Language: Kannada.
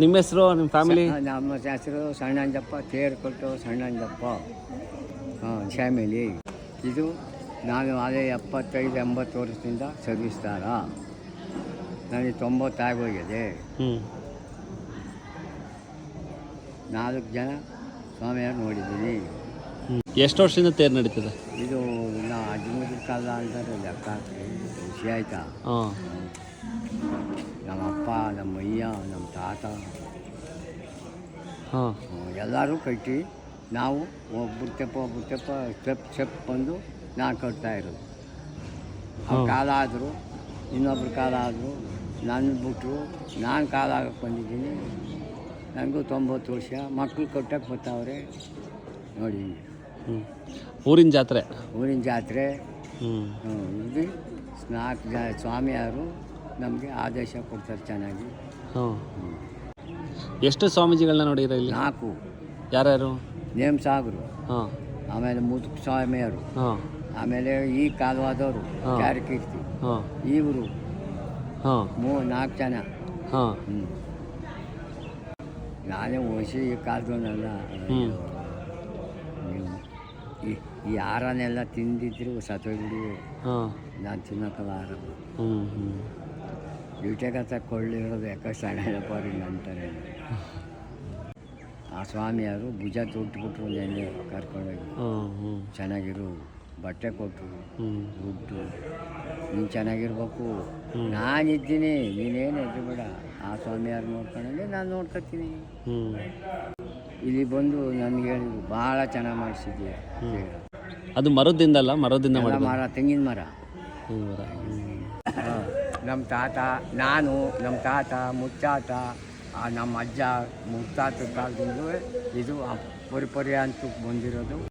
ನಿಮ್ಮ ಹೆಸರು ನಿಮ್ಮ ಫ್ಯಾಮಿಲಿ ನಮ್ಮ ಹೆಸರು ಸಣ್ಣಂಜಪ್ಪ ತೇರು ಕೊಟ್ಟು ಸಣ್ಣಂಜಪ್ಪ. ಹಾಂ ಫ್ಯಾಮಿಲಿ ಇದು ನಾನು ಅದೇ ಎಪ್ಪತ್ತೈದು ಎಂಬತ್ತು ವರ್ಷದಿಂದ ಸರ್ವಿಸ್ತಾರ ನನಗೆ ತೊಂಬತ್ತಾಗೋಗಿದೆ ಹ್ಞೂ ನಾಲ್ಕು ಜನ ಸ್ವಾಮಿಯ ನೋಡಿದ್ದೀನಿ. ಎಷ್ಟು ವರ್ಷದಿಂದ ತೇರು ನಡೀತದೆ? ಇದು ನಾ ಹದಿಮೂರು ಕಾಲ ಅಂತಾರೆ ಲೆಕ್ಕ ಖುಷಿ ಆಯ್ತಾ? ಹಾಂ. ನಮ್ಮ ನಮ್ಮ ಅಯ್ಯ ನಮ್ಮ ತಾತ. ಹಾಂ. ಎಲ್ಲರೂ ಕಟ್ಟಿ ನಾವು ಒಬ್ಬರು ತೆಪ್ಪ ಒಬ್ಬರು ತೆಪ್ಪ ಸ್ಟೆಪ್ ಸ್ಟೆಪ್ ಬಂದು ನಾನು ಕಟ್ತಾ ಇರೋದು. ಅವ್ರ ಕಾಲ ಆದರು ಇನ್ನೊಬ್ರ ಕಾಲ ಆದರು ನನ್ನ ಬಿಟ್ಟರು ನಾನು ಕಾಲ ಆಗಕ್ಕೆ ಬಂದಿದ್ದೀನಿ. ನನಗೂ ತೊಂಬತ್ತು ವರ್ಷ ಮಕ್ಕಳು ಕಟ್ಟಕ್ಕೆ ಬರ್ತಾವ್ರೆ ನೋಡಿ ಹ್ಞೂ ಊರಿನ ಜಾತ್ರೆ. ಊರಿನ ಜಾತ್ರೆ. ಹ್ಞೂ ಇದು ನಾಲ್ಕು ಜ ಸ್ವಾಮಿಯವರು ನಮಗೆ ಆದೇಶ ಕೊಡ್ತಾರೆ ಚೆನ್ನಾಗಿ. ಎಷ್ಟು ಸ್ವಾಮೀಜಿಗಳನ್ನ ನೋಡಿದ್ರೆ ಇಲ್ಲಿ? ನಾಲ್ಕು. ಯಾರ್ಯಾರು? ನೇಮ್ ಸಾಗರು. ಹಾಂ ಆಮೇಲೆ ಮುದುಕ ಸ್ವಾಮಿಯವರು. ಹಾಂ ಆಮೇಲೆ ಈ ಕಾಲವಾದವರು ಯಾರು ಕೀರ್ತಿ. ಹಾಂ ಇವರು. ಹಾಂ ಮೂ ನಾಲ್ಕು ಜನ. ಹಾಂ ಹ್ಞೂ ನಾನೇ ವಸಿ ಈ ಕಾಲದವನ್ನೆಲ್ಲ ಹ್ಮ್. ಈ ಈ ಆಹಾರನೆಲ್ಲ ತಿಂದಿದ್ರು ಸತ್ತೋಗ್ಬಿಡಿ ಹಾಂ ನಾನು ತಿನ್ನೋಕ್ಕಲ್ಲ ಆಹಾರ ಹ್ಞೂ ಹ್ಞೂ. ಯೂಟೆಗತ್ತ ಕೊಳ್ಳಿರೋದು ಯಾಕೆ ಸಣ್ಣ ಅಂತಾರೆ ಆ ಸ್ವಾಮಿಯವರು ಭುಜ ತೊಟ್ಬಿಟ್ರು ನೆನ್ನೆ ಕರ್ಕೊಂಡೋಗಿ. ಚೆನ್ನಾಗಿರು ಬಟ್ಟೆ ಕೊಟ್ಟರು ದುಡ್ಡು ನೀನು ಚೆನ್ನಾಗಿರ್ಬೇಕು. ನಾನಿದ್ದೀನಿ ನೀನೇನು ಎದ್ದು ಬೇಡ ಆ ಸ್ವಾಮಿಯಾರು ನೋಡ್ಕೊಂಡಂಗೆ ನಾನು ನೋಡ್ಕೊತೀನಿ. ಇಲ್ಲಿ ಬಂದು ನನಗೆ ಹೇಳಿದ್ರು ಭಾಳ ಚೆನ್ನಾಗಿ ಮಾಡಿಸಿದ್ದೆ ಅದು ಮರದಿಂದಲ್ಲ ಮರದಿಂದ ಮರ ತೆಂಗಿನ ಮರ. ಮರ. ನಮ್ಮ ತಾತ, ನಾನು ನಮ್ಮ ತಾತ, ಮುತ್ತಾತ ನಮ್ಮ ಅಜ್ಜ ಮುತ್ತಾತ ಕಾಲದಿಂದ ಇದು ಪರಿ ಪರಿ ಅಂತ ಬಂದಿರೋದು.